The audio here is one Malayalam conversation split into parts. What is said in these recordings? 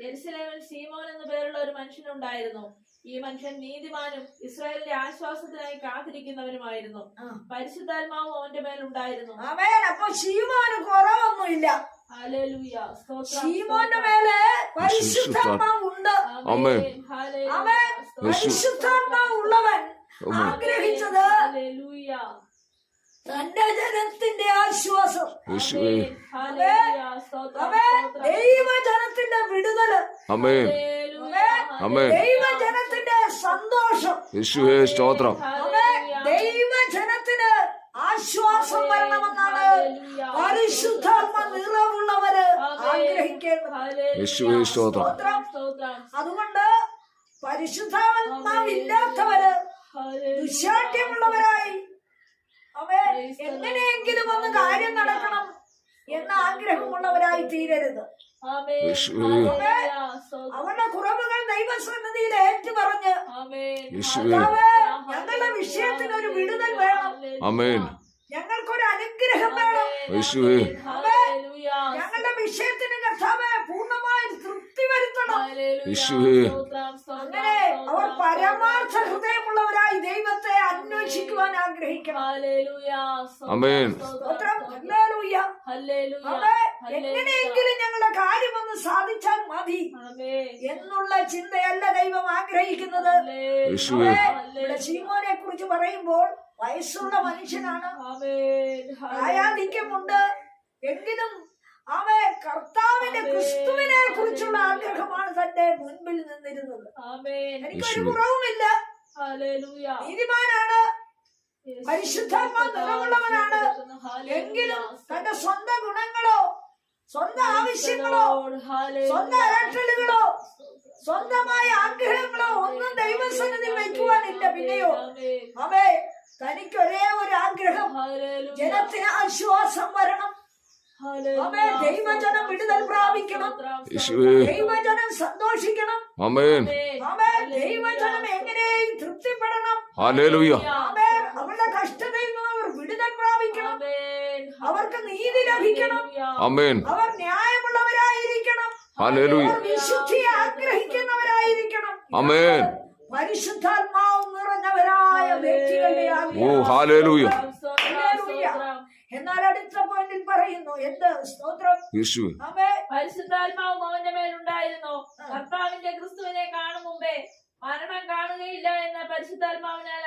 യെരുശലേമിൽ സീമോൻ എന്നു പേരുള്ള ഒരു മനുഷ്യനുണ്ടായിരുന്നു. ഈ മനുഷ്യൻ നീതിമാനും ഇസ്രായേലിന്റെ ആശ്വാസത്തിനായി കാത്തിരിക്കുന്നവനുമായിരുന്നു. പരിശുദ്ധാത്മാവ് അവന്റെ മേലുണ്ടായിരുന്നു. അവൻ അപ്പൊ ശീമോന് കുറവൊന്നുമില്ല. ശീമോന്റെ. മേലെ. അവൻ. ആഗ്രഹിച്ചത് തന്റെ ജനത്തിന്റെ ആശ്വാസം. അവൻ സ്തോത്രം. ദൈവജനത്തിന്റെ വിടുതൽ ഹല്ലേലൂയ. ആമേൻ. ദൈവജനത്തിന്റെ സന്തോഷം. യേശുവേ സ്തോത്രം. ദൈവജനത്തിന് ആശ്വാസം വരണമെന്നാണ് പരിശുദ്ധാത്മ നിറവുള്ളവര് ആഗ്രഹിക്കേണ്ടത്. അതുകൊണ്ട് പരിശുദ്ധാത്മാവില്ലാത്തവര് ദുശാഠ്യമുള്ളവരായി അവൻ എങ്ങനെയെങ്കിലും ഒന്ന് കാര്യം നടക്കണം എന്ന ആഗ്രഹമുള്ളവരായി തീരരുത്. അവരുടെ കുറവുകൾ ദൈവസന്നിധിയിൽ. യേശുവേ. കർത്താവേ, ഞങ്ങളുടെ വിഷയത്തിന് ഒരു വിടുതൽ വേണം. ആമേൻ. ഞങ്ങൾക്കൊരു അനുഗ്രഹം വേണം. ഞങ്ങളുടെ വിഷയത്തിന് കർത്താവെ പൂർണമായി തൃപ്തി വരുത്തണം. അങ്ങനെ അവർ പരമാർത്ഥ. ഹൃദയമുള്ളവരായി ദൈവത്തെ അന്വേഷിക്കുവാൻ ആഗ്രഹിക്കണം. എങ്ങനെയെങ്കിലും ഞങ്ങളുടെ കാര്യമൊന്ന് സാധിച്ചാൽ മതി. ആമേൻ. എന്നുള്ള ചിന്തയല്ല ദൈവം ആഗ്രഹിക്കുന്നത്. ഇവിടെ ശീമോനെ കുറിച്ച് പറയുമ്പോൾ വയസ്സുള്ള മനുഷ്യനാണ് ആമേൻ. ആയാധിക്യമുണ്ട് എങ്കിലും അവൻ കർത്താവിന്റെ ആമേൻ. ക്രിസ്തുവിനെ കുറിച്ചുള്ള ആഗ്രഹമാണ് തന്റെ മുൻപിൽ നിന്നിരുന്നത് ആമേൻ. എനിക്കൊരു. കുറവുമില്ല. നീതിമാനാണ്. പരിശുദ്ധാത്മാ നിറവുള്ളവനാണ് എങ്കിലും തന്റെ സ്വന്തം ഗുണങ്ങളോ സ്വന്തം ആവശ്യങ്ങളോ. സ്വന്തം അലട്ടലുകളോ സ്വന്തമായ ആഗ്രഹങ്ങളോ ഒന്നും ദൈവസന്നിധി വയ്ക്കുവാനില്ല പിന്നെയോ ആമേൻ. അവേ തനിക്ക് ഒരേ ഒരു ആഗ്രഹം. ഹല്ലേലൂയ. ജനത്തിന് ആശ്വാസം വരണം. ദൈവജനം വിടുതൽ പ്രാപിക്കണം. ദൈവജനം സന്തോഷിക്കണം. ദൈവജനം എങ്ങനെയും തൃപ്തിപ്പെടണം. അവരുടെ കഷ്ടതയിൽ നിന്ന് അവർ വിടുതൽ പ്രാപിക്കണം. ആമേൻ. അവർക്ക് നീതി ലഭിക്കണം. ആമേൻ. അവർ ന്യായമുള്ളവരായിരിക്കണം. വിശുദ്ധിയെ ആഗ്രഹിക്കുന്നവരായിരിക്കണം. ആമേൻ. ഓ. ഹാലേലൂയ. എന്നാൽ അടുത്ത പോയിന്റിൽ പറയുന്നു. എന്ത്? സ്തോത്രം. യേശു അവേ പരിശുദ്ധാത്മാവ് അവന്റെ മേലുണ്ടായിരുന്നു. കർത്താവിന്റെ ക്രിസ്തുവിനെ കാണും മുമ്പേ മരണം കാണുകയില്ല എന്ന പരിശുദ്ധാത്മാവിനാൽ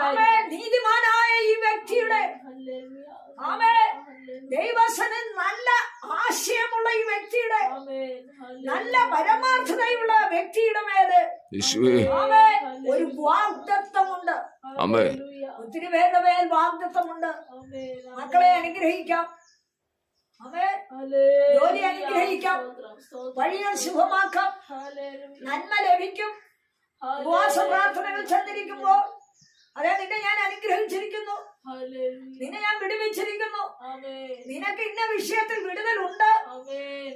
അവന് നീതിമാനായ ഈ വ്യക്തിയുടെ ഹല്ലേലൂയ. ആമേ. ഹല്ലേലൂയ. ദൈവസന് നല്ല ആശയമുള്ള ഈ വ്യക്തിയുടെ ആമേൻ. നല്ല പരമാർത്ഥതയുള്ള വ്യക്തിയുടെ മേൽ ഒരു വാഗ്ദത്വമുണ്ട് ഹല്ലേലൂയ. ഒത്തിരി പേരുടെ മേൽ വാഗ്ദത്തമുണ്ട് ആമേൻ. മക്കളെ അനുഗ്രഹിക്കാം. ജോലി അനുഗ്രഹിക്കാം. വഴികൾ ശുഭമാക്കാം ഹല്ലേലൂയ. നന്മ ലഭിക്കും ഉപവാസ പ്രാർത്ഥനകൾ ചെന്നിരിക്കുമ്പോൾ അതെ നിന്നെ ഞാൻ അനുഗ്രഹിച്ചിരിക്കുന്നു. ഹല്ലേലൂയ. നിന്നെ ഞാൻ വിടുവിച്ചിരിക്കുന്നു. ആമേൻ. നിനക്ക് ഇന്ന വിഷയത്തിൽ വിടുതൽ ഉണ്ട്.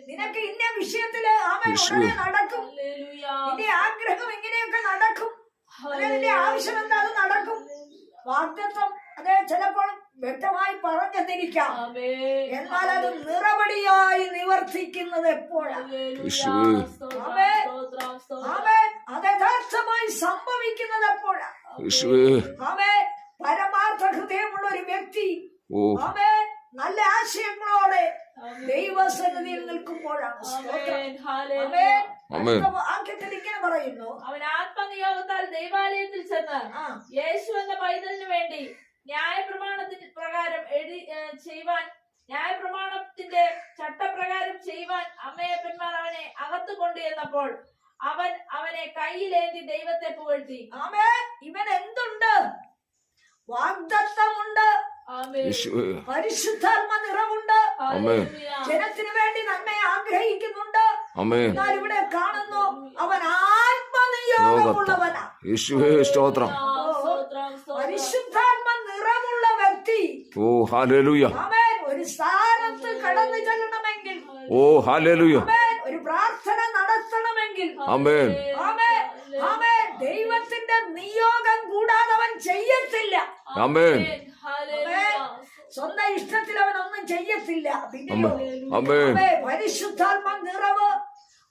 നിനക്ക് ഇന്ന അവൻ. ഉടനെ നടക്കും. ഹല്ലേലൂയ. നിന്റെ ആഗ്രഹം എങ്ങനെയൊക്കെ നടക്കും. അതെ നിന്റെ ആവശ്യം എന്താ അത് നടക്കും. വാക്തത്വം അതെ ചിലപ്പോൾ വ്യക്തമായി പറഞ്ഞെന്നിരിക്കാം. ആമേൻ. എന്നാൽ അത് നിറപടിയായി നിവർത്തിക്കുന്നത് എപ്പോഴാണ്. അത് യഥാർത്ഥമായി സംഭവിക്കുന്നത് എപ്പോഴാണ് പരമാർത്ഥ ഹൃദയമുള്ള ഒരു വ്യക്തി. നല്ല ആശയങ്ങളോടെ ദൈവസന്നിധിയിൽ നിൽക്കുമ്പോഴാണ് വാക്യത്തിൽ ഇങ്ങനെ പറയുന്നു. അവൻ ആത്മനിയോഗത്താൽ ദൈവാലയത്തിൽ ചെന്ന് ആ. യേശു എന്ന പൈതലിന് വേണ്ടി ന്യായപ്രമാണത്തിന് പ്രകാരം എഴുതി ചെയ്യുവാൻ ന്യായപ്രമാണത്തിന്റെ ചട്ടപ്രകാരം ചെയ്യുവാൻ അമ്മയപ്പന്മാർ അവനെ അകത്ത് കൊണ്ടുചെന്നപ്പോൾ അവൻ അവനെ കയ്യിലേന്തി ദൈവത്തെ പുകഴ്ത്തി. ആമേ ഇവൻ എന്തുണ്ട്? വാഗ്ദത്തമുണ്ട്. പരിശുദ്ധാത്മ നിറവുണ്ട് ആമേൻ. ജനത്തിനു വേണ്ടി നന്മയെ ആഗ്രഹിക്കുന്നുണ്ട്. ആമേൻ. എന്നാൽ ഇവിടെ കാണുന്നു അവൻ ആത്മനിയോഗമുള്ളവനാ. സ്തോത്രം. പരിശുദ്ധാത്മ നിറമുള്ള വ്യക്തി. ഓ ഹാലലുയ അവൻ ഒരു സ്ഥാനത്ത് കടന്നു ചെല്ലണമെങ്കിൽ. ഓ ഹാലേലൂയ ആമേൻ. അവൻ ദൈവത്തിന്റെ നിയോഗം കൂടാതെ അവൻ ചെയ്യത്തില്ല. ആമേൻ. സ്വന്തം ഇഷ്ടത്തിൽ അവൻ ഒന്നും ചെയ്യത്തില്ല. പിന്നെ ആമേൻ. ആമേൻ. പരിശുദ്ധാത്മ നിറവ്.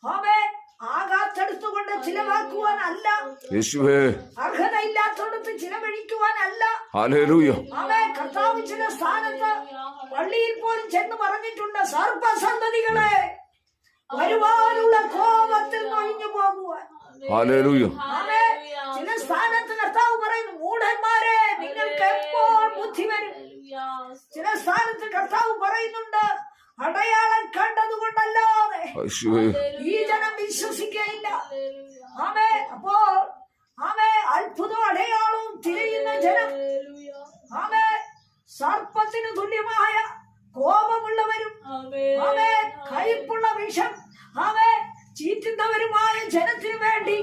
അവേ ചിലവാക്കുവാനല്ല. യേശുവേ. അർഹതയില്ലാത്തോടത്ത് ചിലവഴിക്കുവാനല്ല. ഹാലേലൂയ അവേ കർത്താവ് ചില സ്ഥാനത്ത് പള്ളിയിൽ പോലും ചെന്ന് പറഞ്ഞിട്ടുണ്ട്. സർപ്പസന്തതികളെ. വരുവാനുള്ള കോപത്തിൽ ഒഴിഞ്ഞു പോകുവാൻ. ചില സ്ഥാനത്ത് കർത്താവ് പറയുന്നു മൂഢന്മാരെ നിങ്ങൾക്ക് എപ്പോൾ ബുദ്ധി വരും? ചില സ്ഥാനത്ത് കർത്താവ് പറയുന്നുണ്ട് അടയാളം കണ്ടതുകൊണ്ടല്ലാതെ ഈ ജനം വിശ്വസിക്കയില്ല. ആമേ അപ്പോൾ ആമേ അത്ഭുതം അടയാളവും തിരയുന്ന ജനം. ആമേ സർപ്പത്തിന് തുല്യമായ കോപമുള്ളവരും ആമേ കയ്പുള്ള വിഷം. ആമേ ചീറ്റുന്നവരുമായ ജനത്തിനു വേണ്ടി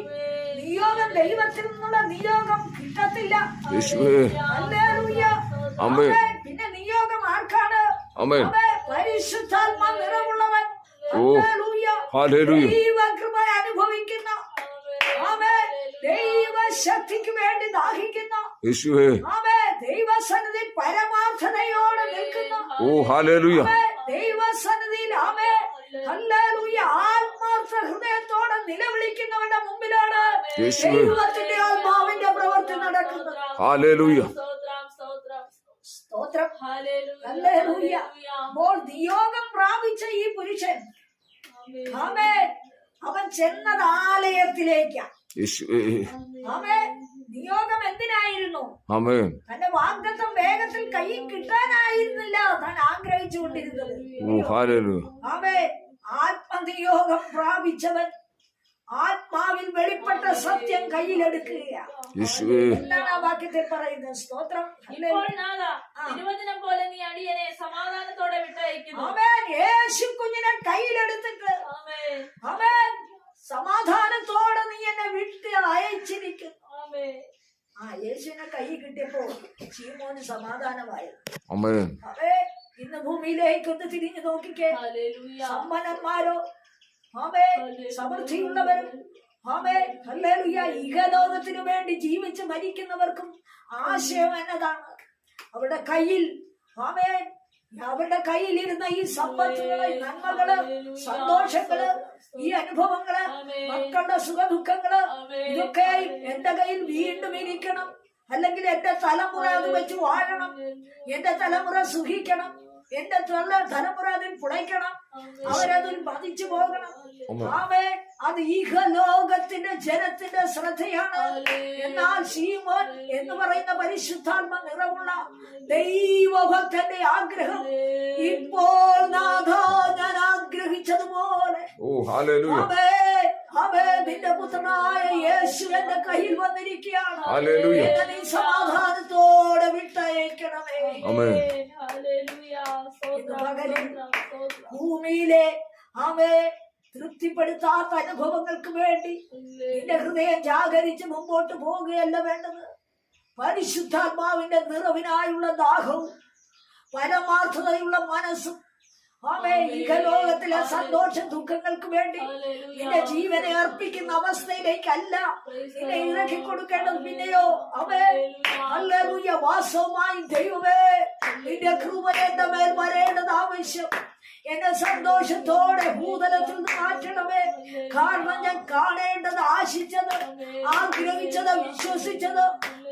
നിയോഗം ദൈവത്തിൽ നിന്നുള്ള നിയോഗം കിട്ടത്തില്ല. പിന്നെ നിയോഗം ആർക്കാണ്. പരിശുദ്ധാത്മ നിറമുള്ളവൻ ഹല്ലേലൂയ. ദൈവകൃപ അനുഭവിക്കുന്ന. ദൈവശക്തിക്ക് വേണ്ടി ദാഹിക്കുന്ന യേശുവേ ആമേൻ. ദൈവസന്നിധി പരമാർത്ഥതയോടെ നിൽക്കുന്ന ഓ ഹാലേലൂയ. ദൈവസന്നിധിയിൽ ആമേ ഹല്ലേലൂയ. ആത്മാർത്ഥ ഹൃദയത്തോടെ നിലവിളിക്കുന്നവരുടെ മുമ്പിലാണ്. ദൈവത്തിന്റെ ആത്മാവിന്റെ പ്രവൃത്തി നടക്കുന്നത്. ഹാലേലൂയ സ്തോത്രം ഹല്ലേലൂയ അപ്പോൾ നിയോഗം പ്രാപിച്ച ഈ പുരുഷൻ. ആമേ അവൻ ചെന്നത് ആലയത്തിലേക്കാ. ആമേ നിയോഗം എന്തിനായിരുന്നു? ആമേൻ. തന്റെ വാഗ്ദത്തം വേഗത്തിൽ കയ്യിൽ കിട്ടാനായിരുന്നില്ല താൻ ആഗ്രഹിച്ചുകൊണ്ടിരുന്നത്. ആത്മനിയോഗം പ്രാപിച്ചവൻ ആത്മാവിൽ വെളിപ്പെട്ട സത്യം കയ്യിലെടുക്കുകയാണ്. യേശുവേ. എന്താണ് ആ വാക്യത്തിൽ പറയുന്നത്? സ്തോത്രം. ഇപ്പോൾ നാഥ തിരുവചനം പോലെ നീ അടിയനെ സമാധാനത്തോടെ വിട്ടയക്കുന്നു. അവൻ യേശു കുഞ്ഞിനെ കയ്യിലെടുത്തിട്ട് ആമേൻ അവൻ സമാധാനത്തോടെ നീ എന്നെ വിട്ട് അയച്ചിരിക്കുന്നു ആമേൻ യേശുവിനെ കൈ കിട്ടിയപ്പോ ചീമോന് സമാധാനമായി. ആമേൻ അവേ ഇന്ന് ഭൂമിയിലേക്കൊന്ന് തിരിഞ്ഞു നോക്കിക്കേ. സമ്പന്നന്മാരോ? ആമേ സമൃദ്ധിയുള്ളവരും ആമേ ഹല്ലേലൂയ. ഇഹലോകത്തിനു വേണ്ടി ജീവിച്ച് മരിക്കുന്നവർക്കും ആശയം എന്നതാണ്. അവരുടെ കയ്യിൽ ആമേ അവരുടെ കയ്യിലിരുന്ന ഈ സമ്പത്തുകൾ നന്മകൾ സന്തോഷങ്ങൾ ഈ അനുഭവങ്ങൾ മക്കളുടെ സുഖദുഃഖങ്ങൾ ഇതൊക്കെ എന്റെ കയ്യിൽ വീണ്ടും ഇരിക്കണം. അല്ലെങ്കിൽ എന്റെ തലമുറ അത് വെച്ച് വാഴണം. എന്റെ തലമുറ സുഖിക്കണം. എന്റെ തല തലമുറ അതിൽ പുളയ്ക്കണം. അവരതിൽ പതിച്ചു പോകണം. ആവേ അത് ഈഹലോകത്തിന്റെ ജനത്തിന്റെ ശ്രദ്ധയാണ്. എന്നാൽ ശീമോൻ എന്ന് പറയുന്ന പരിശുദ്ധാത്മ നിറവുള്ള ദൈവഭക്തന്റെ ആഗ്രഹം ഇപ്പോൾ നാഥ ഞാൻ ആഗ്രഹിച്ചതുപോലെ. അവേ അവേ നിന്റെ പുത്രനായ യേശു എന്റെ കയ്യിൽ വന്നിരിക്കുകയാണ്. എന്നെ നീ സമാധാനത്തോടെ വിട്ടയക്കണമേ. ഭൂമിയിലെ അവേ തൃപ്തിപ്പെടുത്താത്ത അനുഭവങ്ങൾക്ക് വേണ്ടി നിന്റെ ഹൃദയം ജാഗരിച്ച് മുമ്പോട്ട് പോവുകയല്ല വേണ്ടത്. പരിശുദ്ധാത്മാവിന്റെ നിറവിനായുള്ള ദാഹവും പരമാർത്ഥതയുള്ള മനസ്സും ആമേ ഇഹലോകത്തിലെ സന്തോഷ ദുഃഖങ്ങൾക്ക് വേണ്ടി നിന്റെ ജീവനെ അർപ്പിക്കുന്ന അവസ്ഥയിലേക്കല്ല. നിന്നെ ഇറക്കി കൊടുക്കേണ്ടത് പിന്നെയോ? അവേ വാസവുമായി ദൈവമേ നിന്റെ കൃപ എന്റെ മേൽ വരേണ്ടത് ആവശ്യം. എന്നെ സന്തോഷത്തോടെ ഭൂതലത്തിൽ നിന്ന് മാറ്റണമേ. കാരണം ഞാൻ കാണേണ്ടത് ആശിച്ചത് ആഗ്രഹിച്ചത് വിശ്വസിച്ചത്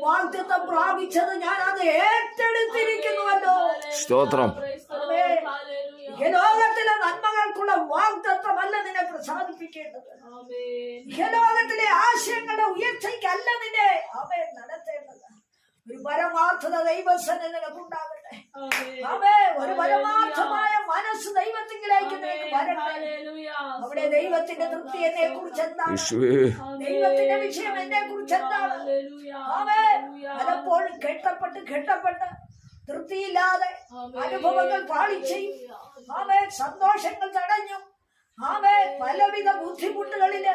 വാഗ്ദത്തം പ്രാപിച്ചത് ഞാൻ അത് ഏറ്റെടുത്തിരിക്കുന്നുവല്ലോ സ്തോത്രം ഈ ലോകത്തിലെ നന്മകൾക്കുള്ള വാഗ്ദത്വമല്ല നിന്നെ പ്രസാദിപ്പിക്കേണ്ടത്. ഇഹലോകത്തിലെ ലോകത്തിലെ ആശയങ്ങളുടെ ഉയർച്ചയ്ക്കല്ല നിന്നെ അവയെ നടത്തേണ്ടത്. ഒരു പരമാർത്ഥത ദൈവസന്നെ നിനക്കുണ്ടാകട്ടെ. അവേ ഒരു പരമാർത്ഥമായ മനസ്സ് ദൈവത്തിങ്കിലേക്ക് നിനക്ക് വരട്ടെ അവിടെ ദൈവത്തിന്റെ തൃപ്തി എന്നെ കുറിച്ച് എന്താണ്? ദൈവത്തിന്റെ വിഷയം എന്നെ കുറിച്ച് എന്താണ് അവേ പലപ്പോഴും കെട്ടപ്പെട്ട് കെട്ടപ്പെട്ട് തൃപ്തിയില്ലാതെ അനുഭവങ്ങൾ പാളിച്ചയും ആമേ സന്തോഷങ്ങൾ തടഞ്ഞു ആമേ പലവിധ ബുദ്ധിമുട്ടുകളിൽ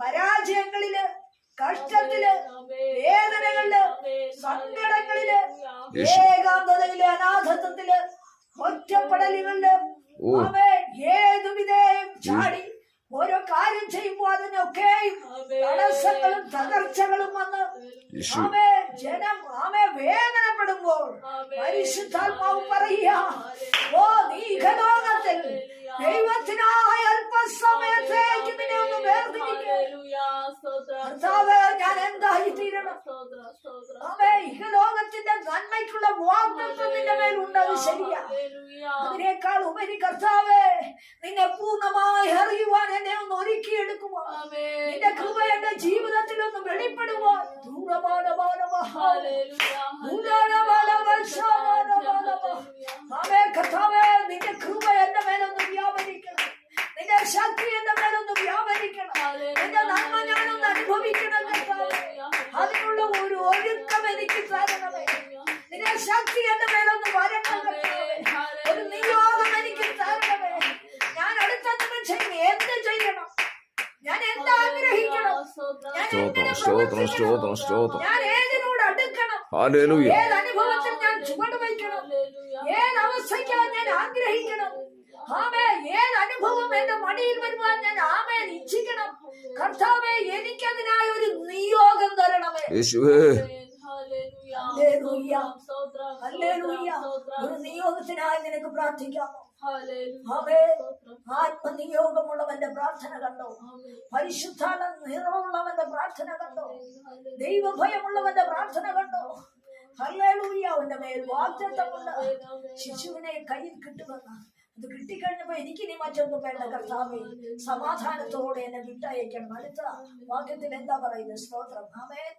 പരാജയങ്ങളിൽ കഷ്ടത്തിൽ വേദനകളിൽ സങ്കടങ്ങളിൽ ഏകാന്തതയിൽ അനാഥത്വത്തിൽ ഒറ്റപ്പെടലുകളിൽ. ആമേ ഏതുവിധേയും ചാടി കാര്യം ചെയ്യുമ്പോ അതിനൊക്കെ തടസ്സങ്ങളും തകർച്ചകളും വന്ന് ആമേ ജനം ആമേ വേദനപ്പെടുമ്പോൾ പരിശുദ്ധാത്മാവ് പറയുക ദൈവത്തിനായ അല്പസമയത്തേക്ക് നിന്നെ ഒന്ന് വേർതിരിക്കുക ഞാൻ എന്തായി തീരണം ആമേ ഇഹലോകത്തിന്റെ നന്മയ്ക്കുള്ള വാഗ്ദത്വത്തിന്റെ മേലുണ്ടത് ശരിയാ. അതിനേക്കാൾ ഉപരി കർത്താവേ നിന്നെ പൂർണമായി അറിയുവാൻ എന്നെ ഒന്ന് ഒരുക്കിയെടുക്കുവാൻ നിന്റെ കൃപ എന്റെ ജീവിതത്തിൽ ഒന്ന് വെളിപ്പെടുവാൻ നിന്റെ കൃപ എന്റെ മേലൊന്ന് വ്യാപരിക്കണം. നിന്റെ ശക്തി എന്റെ മേലൊന്ന് വ്യാപരിക്കണം. നിന്റെ നന്മ ഞാനൊന്ന് അനുഭവിക്കണം അതിനുള്ള ഒരു ഒരുക്കം എനിക്ക് തരണമേ. നിന്റെ ശക്തി എന്റെ മേലൊന്ന് വരണം സ്തോത്രം സ്തോത്രം സ്തോത്രം? സ്തോത്രം. ഹാലേലൂയ ഏത് ഞാൻ ആഗ്രഹിക്കണം? ആമേ ഏത് അനുഭവം എന്റെ മടിയിൽ വരുവാൻ ഞാൻ ആമേ ഇച്ഛിക്കണം? കർത്താവേ എനിക്കതിനായി ഒരു നിയോഗം തരണമേ. ഒരു നിയോഗത്തിനായി നിനക്ക് പ്രാർത്ഥിക്കാമോ? ആത്മനിയോഗമുള്ളവന്റെ പ്രാർത്ഥന കണ്ടോ? പരിശുദ്ധാന നിറമുള്ളവന്റെ പ്രാർത്ഥന കണ്ടോ? ദൈവഭയമുള്ളവന്റെ പ്രാർത്ഥന കണ്ടോ? ഹല്ലേലൂയ അവന്റെ മേൽ വാഗ്ദത്തമുണ്ട്. ശിശുവിനെ കയ്യിൽ കിട്ടുമെന്ന്. അത് കിട്ടിക്കഴിഞ്ഞപ്പോ എനിക്കിനി മറ്റൊന്നും വേണ്ട കർത്താവേ. സമാധാനത്തോടെ എന്നെ വിട്ടയക്കണം അടുത്ത വാക്യത്തിൽ എന്താ പറയുന്നത്? സ്തോത്രം. ആമേ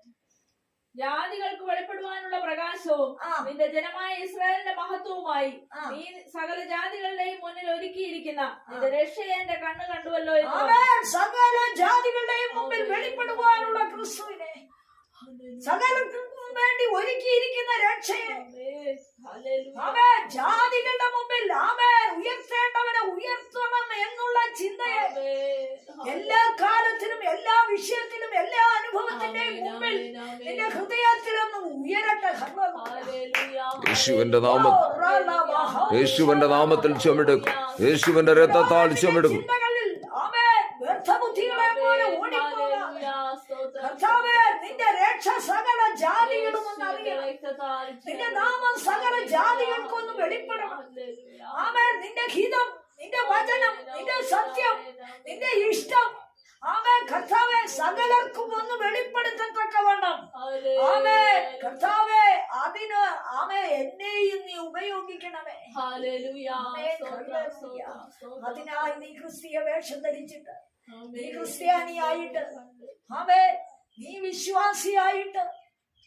ജാതികൾക്ക് വെളിപ്പെടുവാനുള്ള പ്രകാശവും നിന്റെ ജനമായ ഇസ്രായേലിന്റെ മഹത്വവുമായി നീ സകല ജാതികളുടെയും മുന്നിൽ ഒരുക്കിയിരിക്കുന്ന നിന്റെ രക്ഷയെ എന്റെ കണ്ണ് കണ്ടുവല്ലോ സകല ജാതികളുടെയും മുമ്പിൽ വെളിപ്പെടുവാനുള്ള ക്രിസ്തുവിനെ. സകലർക്കും വേണ്ടി ഒരുക്കിയിരിക്കുന്ന രക്ഷയെ. ആമേൻ. ജാതികളുടെ മുമ്പിൽ ആമേൻ. ഉയർത്തേണ്ടവനെ ഉയർത്തണം എന്നുള്ള ചിന്തയെ എല്ലാ കാലത്തിലും എല്ലാ വിഷയത്തിലും എല്ലാ അനുഭവത്തിന്റെയും മുമ്പിൽ നിന്റെ ഹൃദയത്തിലൊന്നും ഉയരട്ടെ യേശുവിന്റെ നാമം. യേശുവിന്റെ നാമത്തിൽ ചുമടുക്കും യേശുവിന്റെ രക്തത്താൽ ചുമടുക്കും നിന്റെ നാമം സകല ജാതികൾക്കൊന്ന് വെളിപ്പെടണം. ആമേൻ നിന്റെ നിന്റെ വചനം നിന്റെ സത്യം നിന്റെ ഇഷ്ടം ആമേൻ കർത്താവെ സകലർക്കും ഒന്ന് വെളിപ്പെടുത്തത്തക്കവണ്ണം ആമേ കർത്താവേ അതിന് ആമേ എന്നെയും നീ ഉപയോഗിക്കണമേ. അതിനായി നീ ക്രിസ്തീയ വേഷം ധരിച്ചിട്ട് നീ ക്രിസ്ത്യാനിയായിട്ട് ആമേ നീ വിശ്വാസിയായിട്ട്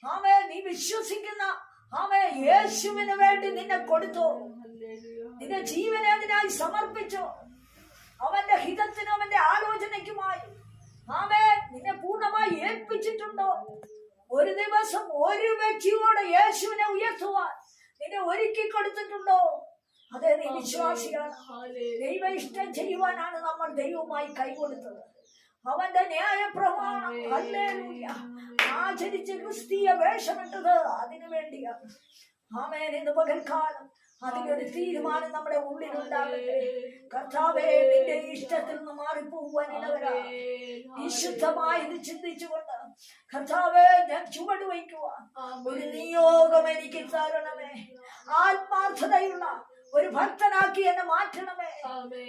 ആമേ നീ വിശ്വസിക്കുന്ന ആമേ യേശുവിന് വേണ്ടി നിന്നെ കൊടുത്തു. നിന്റെ ജീവനെ അതിനായി സമർപ്പിച്ചു. അവന്റെ ഹിതത്തിനും അവന്റെ ആലോചനയ്ക്കുമായി ആമേ നിന്നെ പൂർണമായി ഏൽപ്പിച്ചിട്ടുണ്ടോ? ഒരു ദിവസം ഒരു വ്യക്തിയോട് യേശുവിനെ ഉയർത്തുവാൻ നിന്നെ ഒരുക്കി കൊടുത്തിട്ടുണ്ടോ? അതെ നീ വിശ്വാസിയാണ്. ദൈവ ഇഷ്ടം ചെയ്യുവാനാണ് നമ്മൾ ദൈവമായി കൈകൊടുത്തത്. അവന്റെ ന്യായ പ്രമാണം. ആചരിച്ച് ക്രിസ്തീയ വേഷമിട്ടത് അതിനു വേണ്ടിയാണ്. ആമേൻ. ഇന്ന് പകൽക്കാലം അതിനൊരു തീരുമാനം നമ്മുടെ ഉള്ളിൽ ഉണ്ടാകട്ടെ കർത്താവേ നിന്റെ ഇഷ്ടത്തിൽ നിന്ന് മാറിപ്പോകുവാൻ ഇടവരാ. വിശുദ്ധമായി ഇത് ചിന്തിച്ചുകൊണ്ട് കർത്താവേ ഞാൻ ചുവട് വയ്ക്കുവാൻ ഒരു നിയോഗം എനിക്ക് തരണമേ. ആത്മാർത്ഥതയുള്ള ഒരു ഭക്തനാക്കി എന്നെ മാറ്റണമേ.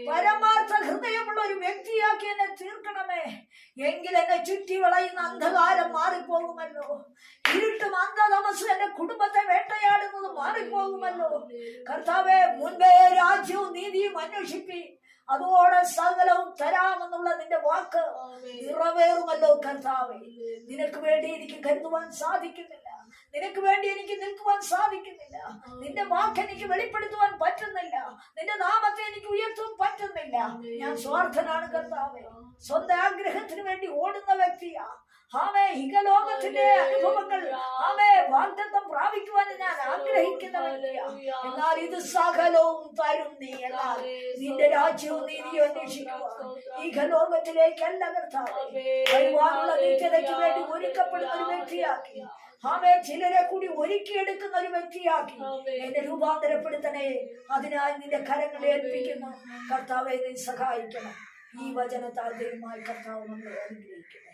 പരമാർത്ഥ ഹൃദയമുള്ള ഒരു വ്യക്തിയാക്കി എന്നെ തീർക്കണമേ. എങ്കിൽ എന്നെ ചുറ്റി വളയുന്ന അന്ധകാരം മാറിപ്പോകുമല്ലോ. ഇരുട്ടും അന്ധതമസ് എന്റെ കുടുംബത്തെ വേട്ടയാടുന്നത് മാറിപ്പോകുമല്ലോ. കർത്താവെ മുൻപേ രാജ്യവും നീതിയും അന്വേഷിപ്പി അതോടെ സകലവും തരാമെന്നുള്ള നിന്റെ വാക്ക് നിറവേറുമല്ലോ കർത്താവെ. നിനക്ക് വേണ്ടി എനിക്ക് കരുതുവാൻ സാധിക്കുന്നില്ല. നിനക്ക് വേണ്ടി എനിക്ക് നിൽക്കുവാൻ സാധിക്കുന്നില്ല. നിന്റെ വാക്ക് എനിക്ക് വെളിപ്പെടുത്തുവാൻ പറ്റുന്നില്ല. നിന്റെ നാമത്തെ എനിക്ക് ഉയർത്തുവാൻ പറ്റുന്നില്ല. ഞാൻ സ്വാർത്ഥനാണ് കർത്താവെ. സ്വന്തം ആഗ്രഹത്തിന് വേണ്ടി ഓടുന്ന വ്യക്തിയാ. ഹാവേ ഹികലോകത്തിന്റെ അനുഭവങ്ങൾ ആമേ വാഗ്ദത്തം പ്രാപിക്കുവാൻ ഞാൻ ആഗ്രഹിക്കുന്ന വ്യക്തിയാ എന്നാൽ ഇത് സകലവും തരും നിന്റെ രാജ്യവും നീതിയും അന്വേഷിക്കുക ഈ വരുവാനുള്ള നിത്യതയ്ക്ക് വേണ്ടി ഒരുക്കപ്പെടുന്ന ഒരു വ്യക്തിയാക്കി. ആമേ ചിലരെ കൂടി ഒരുക്കിയെടുക്കുന്ന ഒരു വ്യക്തിയാക്കി എന്നെ രൂപാന്തരപ്പെടുത്തണേ. അതിനായി നിന്റെ കരങ്ങളെ ഏൽപ്പിക്കുന്നു. കർത്താവെ നീ സഹായിക്കണം. ഈ വചനത്താൽ ദൈവമായി കർത്താവ് നമ്മളെ അനുഗ്രഹിക്കണേ